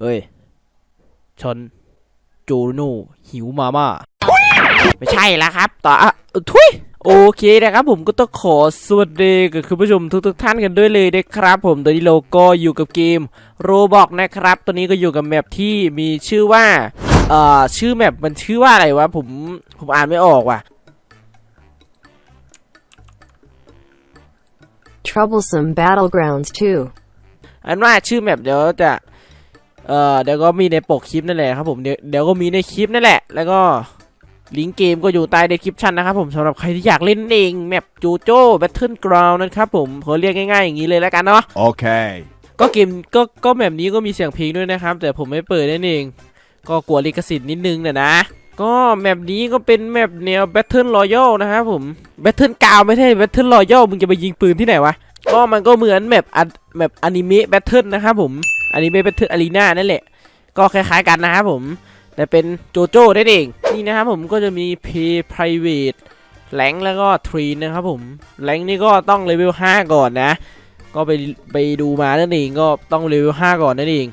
เอ้ยชนจูนูหิวมาม่าไม่ใช่แล้วครับ ต่ออะทุยโอเคนะครับผมก็ต้องขอสวัสดีกับคุณผู้ชมทุกๆท่านกันด้วยเลยนะครับ ผมตอนนี้เราก็อยู่กับเกมโรบอกนะครับ ตอนนี้ก็อยู่กับแมปที่มีชื่อว่าเอ่อชื่อแมปมันชื่อว่าอะไรวะผมผมอ่านไม่ออกว่ะ Troublesome Battlegrounds 2. อันว่าชื่อแมปเดี๋ยวจะ เอ่อเดี๋ยวก็มีในปกคลิปนั่นแหละครับผมเดี๋ยวเดี๋ยวก็มีในคลิปนั่นแหละ แล้วก็ลิงก์เกมก็อยู่ใต้ในคลิปชันนะครับผมสำหรับใครที่อยากเล่นเองแมปจูโจ้แบทเทิลกราวนะครับผมขอเรียกง่ายๆอย่างนี้เลยแล้วกันเนาะ Okay. ก็เกมก็ก็แมปนี้ก็มีเสียงเพลงด้วยนะครับ แต่ผมไม่เปิดนั่นเอง ก็กลัวลิขสิทธิ์นิดนึงนะนะ ก็แมปนี้ก็เป็นแมปแนว Battle Royale นะครับผม Battle กาวไม่ใช่ Battle Royale มึงจะไปยิงปืนที่ไหนวะก็มันก็เหมือนแมปอันแมปอนิเมะ Battle นะครับผม อันิเมะ Battle Arena นั่นแหละ ก็คล้ายๆกันนะครับผม แต่เป็นโจโจ้ได้เอง นี่นะครับผมก็จะมี Pay Private แรงแล้วก็ทรีนะครับผมแรงนี่ก็ต้องเลเวล5ก่อนนะ ก็ไปไปดูมานั่นเองก็ต้องเลเวล5ก่อนนั่นเอง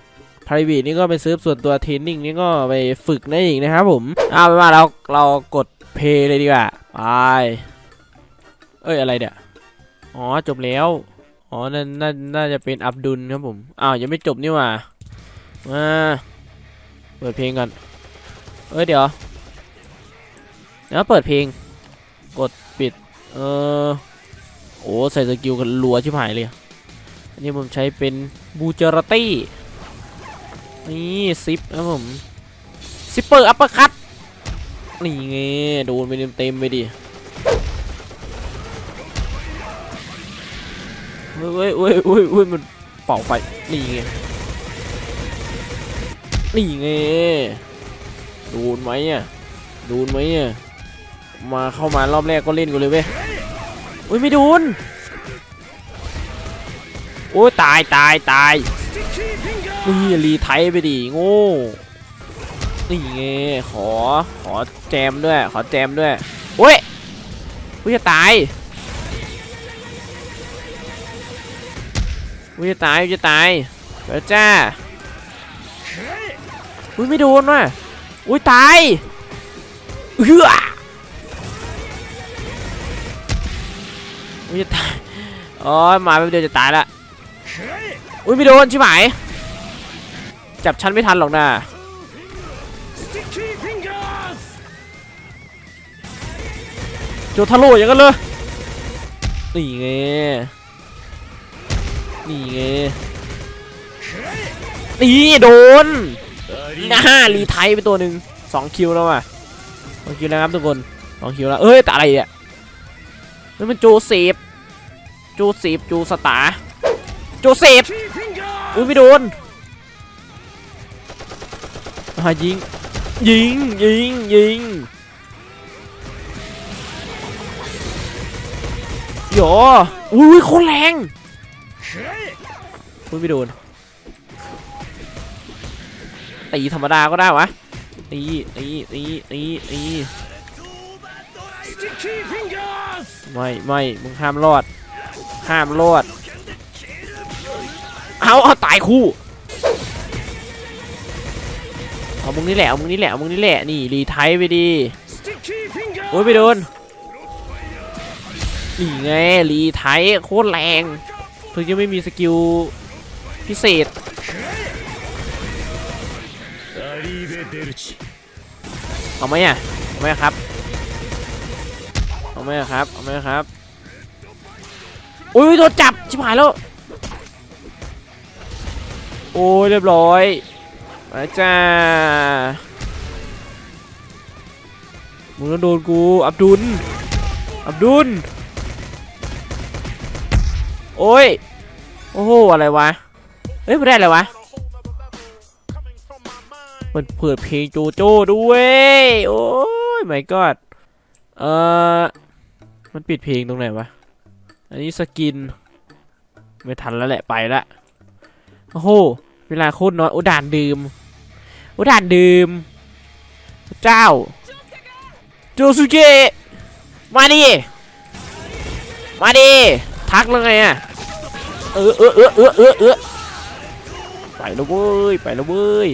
private นี่ก็เป็นซิร์ฟส่วนตัวเทรนนิ่งนี่ก็ไปฝึกนั่นเองนะครับผมเอาเป็นว่าเราเรากดเพย์เลยดีกว่าไปเอ้ยอะไรเนี่ยอ๋อจบแล้ว อ๋อนั่นน่าน่าจะเป็นอับดุลครับผม อ้าวยังไม่จบนี่หว่า มา เปิดเพลงก่อน เอ้ยเดี๋ยวเดี๋ยวเปิดเพลง กดปิด เออโอ้ใส่สกิลกันรัวชิบหายเลย อันนี้ผมใช้เป็นบูเจอร์ตี้ นี่ซิปนะผม ซิปเปอร์อัปเปอร์คัตนี่ไงโดนไปเต็มๆไปดิ เว้ยเว้ยเว้ยเว้ยมันเป่าไฟนี่ไงนี่ไงโดนไหมอะโดนไหมอะมาเข้ามารอบแรกก็เล่นกูเลยเว้ยอุ้ยไม่โดนโอ้ยตายตายตายนี่รีไทยไปดิโง่นี่ไงขอขอแจมด้วย ขอแจมด้วยโอ้ยกูจะตาย กูจะตายกูจะตายเดี๋ยวจ้าอุ้ยไม่โดนว่ะอุ้ยตายเฮ้อกูจะตายอ๋อมาแป๊บเดียวจะตายละอุ้ยไม่โดนชิบหายจับฉันไม่ทันหรอกนะโจทาโร่อย่างกันเลยนี่ไง นี่ไงนี่โดนนะฮะรีไทยไปตัวหนึ่งสองคิวแล้วอะสองคิวแล้วครับทุกคนสองคิวแล้วเอ้ยแต่อะไรอะนี่มันโจเซฟโจเซฟโจสตาร์โจเซฟอุ้ยไม่โดนมายิงยิงยิงยิงโยอุ้ยโคตรแรง อุ้ยไม่โดนตีธรรมดาก็ได้วะตีตีตีตีตีไม่ไม่มึงห้ามรอด ห้ามรอด เอาเอาตายคู่เอามึงนี่แหละเอามึงนี่แหละเอามึงนี่แหละนี่รีไทยไปดีโอ้ยไปโดนนี่ไงรีไทยโคตรแรง เพิ่งจะไม่มีสกิลพิเศษเอาไหมอะเอาไหมครับเอาไหมครับเอาไหมครับโอ้ยโดนจับชิบหายแล้วโอ้ยเรียบร้อยมาจ้ามึงต้องโดนกูอับดุลอับดุล โอ้ย โอ้โห อะไรวะ เฮ้ยไม่ได้อะไรวะมันเปิดเพลงโจโจ้ด้วย โอ้ยไม่กอดเอ่อมันปิดเพลงตรงไหนวะ อันนี้สกิน ไม่ทันแล้วแหละไปละ โอ้โห เวลาโคตรน้อย โอ้ด่านดื่ม โอ้ด่านดื่ม เจ้า โจสุเกะมาดิ มาดิ ทักแล้วไงอะเออเออเออเออเออเออไปแล้วเว้ยไปแล้วเว้ย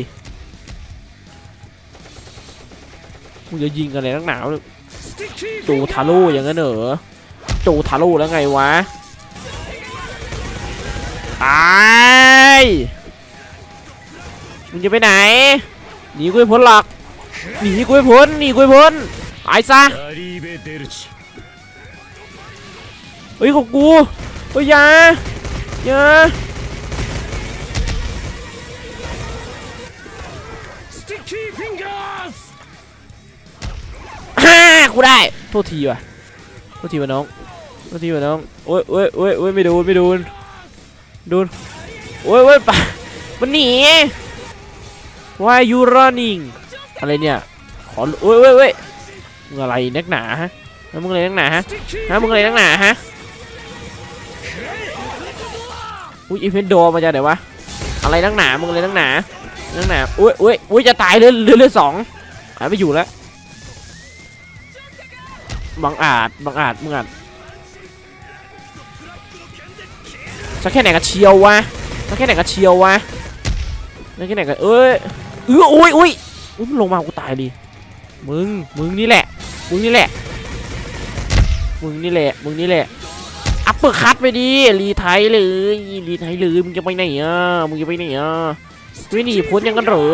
มึงจะยิงกันอะไรนักหนาวจูทารุอย่างนั้นเหรอจูทารุแล้วไงวะไปมึงจะไปไหนหนีกูไปพ้นหรอกหนีกูไปพ้นหนีกูไปพ้นไายซะ เฮ้ยของกูเฮ้ยยายาฮ่ากูได้ โทษทีว่ะ โทษทีว่ะน้อง โทษทีว่ะน้องเว้ยเว้ยเว้ยโอ้ยไม่โดนไม่โดน โดนเว้ยเว้ยปะมันหนี Why you running อะไรเนี่ย ขอเว้ยเว้ยเว้ยมึงอะไรนักหนาฮะ มึงอะไรนักหนาฮะ มึงอะไรนักหนาฮะ อุ้ยอีเพนโดมาจากไหนวะอะไรนักหนามึงอะไรนักหนานักหนาอุ้ยอุ้ยอุ้ยจะตายเรือเรือเรือสองหายไปอยู่แล้วบังอาจบังอาจมึงอาจสักแค่ไหนกันเชียววะสักแค่ไหนกันเชียววะสักแค่ไหนกันเอ้ยเอออุ้ยอุ้ยอุ้ยมันลงมากูตายดิมึงมึงนี่แหละมึงนี่แหละมึงนี่แหละมึงนี่แหละ อัปเปอร์คัตไปดิรีไทยเลยรีไทยเลยมึงจะไปไหนอะมึงจะไปไหนอะวิ่งหนีพ้นยังกันเหรอ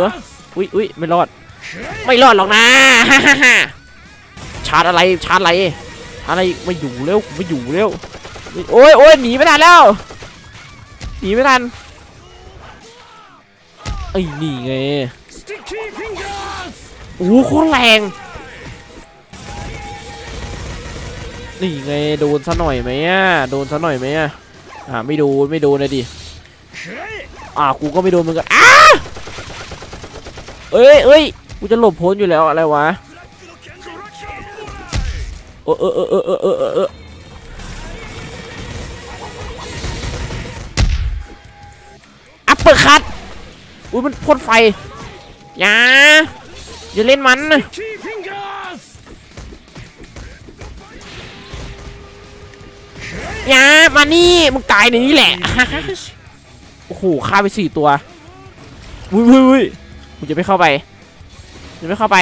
อุ้ยอุ้ยไม่รอด ไม่รอดหรอกนะฮ่าฮ่าฮ่าชาร์จอะไรชาร์จอะไรอะไรไม่อยู่แล้วไม่อยู่แล้วโอ้ยโอ้ยหนีไม่ทันแล้วหนีไม่ทันไอ้นี่ไงโอ้โหแรง นี่ไงโดนซะหน่อยไหมอะโดนซะหน่อยไหมอะอ่าไม่โดนไม่โดนเลยดิอ่ากูก็ไม่โดนเหมือนกันอ้าเอ้ยเอ้ยกูจะหลบพ้นอยู่แล้วอะไรวะเออเออเออเออเออเอออัปเปอร์คัตอุ้ยมันพ่นไฟอย่าอย่าเล่นมันนะ ยามานี่มึงตายในนี้แหละ โอ้โหฆ่าไปสี่ตัววุ้ยวุ้ยวุ้ยมึงจะไม่เข้าไปจะไม่เข้าไป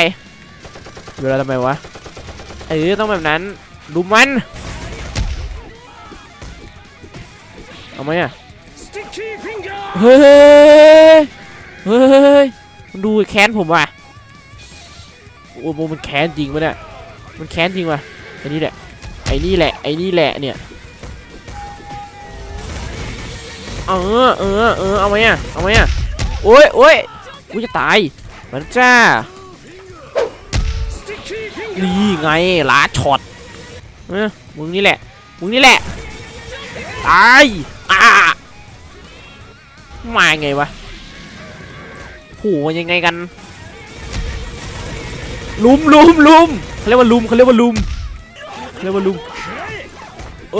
เวลาทำไมวะเออต้องแบบนั้นดูมันเอาไหมอะเฮ้ยเฮ้ยมันดูแค้นผมว่ะโอ้โหมันแค้นจริงปะเนี่ยมันแค้นจริงว่ะไอ้นี่แหละไอ้นี่แหละไอ้นี่แหละเนี่ย เออเออเออเอาไหมอะเอาไหมอะโอ้ยโอ้ยกูจะตายมาจ้านี่ไงลาช็อตเออมึงนี่แหละมึงนี่แหละตายอ่ามาไงวะโหยังไงกันลุมลุมลุมเขาเรียกว่าลุมเขาเรียกว่าลุมเรียกว่าลุมเอ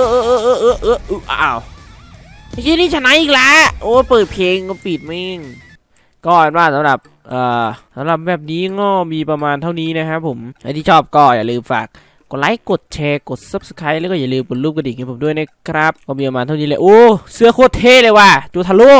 อเออเออเออเอออ้าว ไอ้ที่นี่ชนะอีกแล้วโอ้เปิดเพลงก็ปิดแม่งก็อันว่าสำหรับเอ่อสำหรับแบบนี้ก็มีประมาณเท่านี้นะครับผมใครที่ชอบก็อย่าลืมฝากกดไลค์กดแชร์กด subscribe แล้วก็อย่าลืมกดรูปกระดิ่งให้ผมด้วยนะครับ ก็มีประมาณเท่านี้เลยโอ้เสื้อโคตรเท่เลยว่ะจูทาโร่